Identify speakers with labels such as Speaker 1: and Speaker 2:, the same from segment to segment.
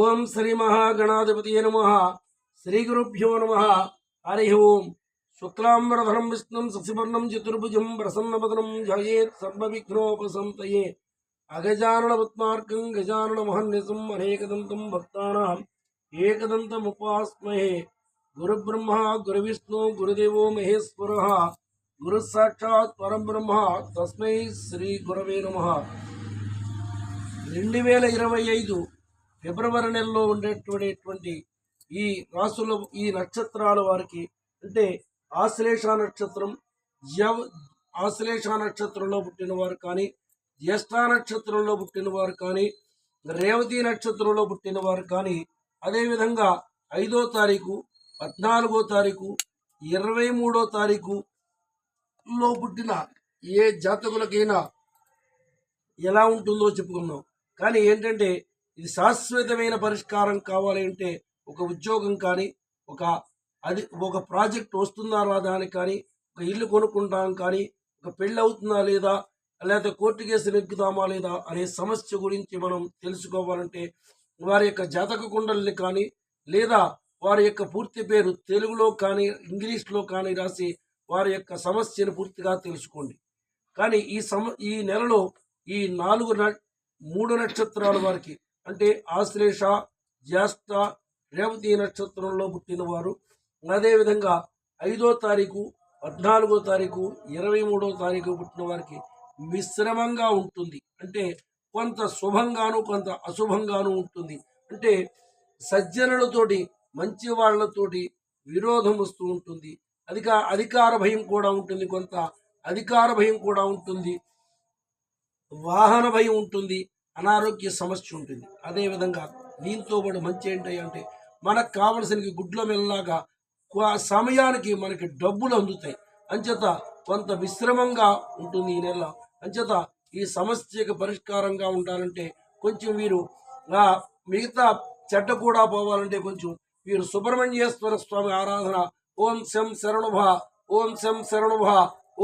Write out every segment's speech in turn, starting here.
Speaker 1: ఓం శ్రీ మహాగణాధిపతి నమ శ్రీ గురుభ్యో నమ హరి ఓం శుక్లాంబరధరం విష్ణుం శశివర్ణం చతుర్భుజం ప్రసన్నపదనం జయేత్ సర్వవిఘ్నోపసంతయే అగజానన పద్మార్కం గజానన మహన్యసం అనేకదంతం భక్తానాం ఏకదంతముపాస్మహే గురుబ్రహ్మ గురువిష్ణు గురుదేవో మహేశ్వర గురుసాక్షాత్ పరబ్రహ్మ తస్మై శ్రీ గురవే నమ రెండు వేల ఇరవై ఐదు ఫిబ్రవరి నెలలో ఉండేటువంటి ఈ రాసుల ఈ నక్షత్రాల వారికి అంటే ఆశ్లేష నక్షత్రం యవ ఆశ్లేష నక్షత్రంలో పుట్టినవారు కానీ జ్యేష్ఠ నక్షత్రంలో పుట్టినవారు కానీ రేవతి నక్షత్రంలో పుట్టినవారు కానీ అదేవిధంగా ఐదో తారీఖు పద్నాలుగో తారీఖు ఇరవై మూడో తారీఖులో పుట్టిన ఏ జాతకులకైనా ఎలా ఉంటుందో చెప్పుకున్నాం కానీ ఏంటంటే ఇది శాశ్వతమైన పరిష్కారం కావాలి అంటే ఒక ఉద్యోగం కానీ ఒక అది ఒక ప్రాజెక్ట్ వస్తుందా రాదా అని కానీ ఒక ఇల్లు కొనుక్కుంటాం కానీ ఒక పెళ్ళి అవుతుందా లేదా లేకపోతే కోర్టు కేసు నెగ్గుతామా లేదా అనే సమస్య గురించి మనం తెలుసుకోవాలంటే వారి యొక్క జాతక కుండల్ని కానీ లేదా వారి యొక్క పూర్తి పేరు తెలుగులో కానీ ఇంగ్లీష్లో కానీ రాసి వారి యొక్క సమస్యను పూర్తిగా తెలుసుకోండి కానీ ఈ సమ ఈ నెలలో ఈ నాలుగు మూడు నక్షత్రాలు వారికి అంటే ఆశ్లేష జ్యేష్ట రేవతి నక్షత్రంలో పుట్టినవారు అదేవిధంగా ఐదో తారీఖు పద్నాలుగో తారీఖు ఇరవై మూడో తారీఖు పుట్టిన వారికి మిశ్రమంగా ఉంటుంది అంటే కొంత శుభంగాను కొంత అశుభంగాను ఉంటుంది అంటే సజ్జనులతోటి మంచి వాళ్లతోటి విరోధం వస్తూ ఉంటుంది అధిక అధికార భయం కూడా ఉంటుంది కొంత అధికార భయం కూడా ఉంటుంది వాహన భయం ఉంటుంది అనారోగ్య సమస్య ఉంటుంది అదేవిధంగా దీంతో పాటు మంచి ఏంటి అంటే మనకు కావలసిన గుడ్ల వెళ్ళలాగా సమయానికి మనకి డబ్బులు అందుతాయి అంచేత కొంత విశ్రమంగా ఉంటుంది ఈ నెల అంచేత ఈ సమస్యకు పరిష్కారంగా ఉండాలంటే కొంచెం వీరు మిగతా చెడ్డ కూడా పోవాలంటే కొంచెం వీరు సుబ్రహ్మణ్యేశ్వర స్వామి ఆరాధన ఓం శం శరణుభ ఓం శం శరణుభ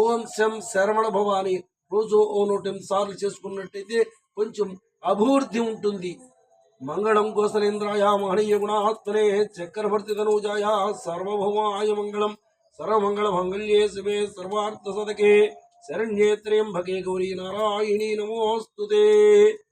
Speaker 1: ఓం శం శరవణ భవ అని రోజు ఓ నూట ఎనిమిది సార్లు చేసుకున్నట్టయితే కొంచెం అభివృద్ధి ఉంటుంది మంగళం కోసలేంద్రాయ మహనీయ గుణాత్మనే చక్రవర్తి తనూజాయ సర్వభౌమాయ మంగళం సర్వమంగళ మంగళ్యే శివే సర్వార్థ సదకే శరణ్యేత్రేంభకే గౌరీ నారాయణీ నమోస్తుతే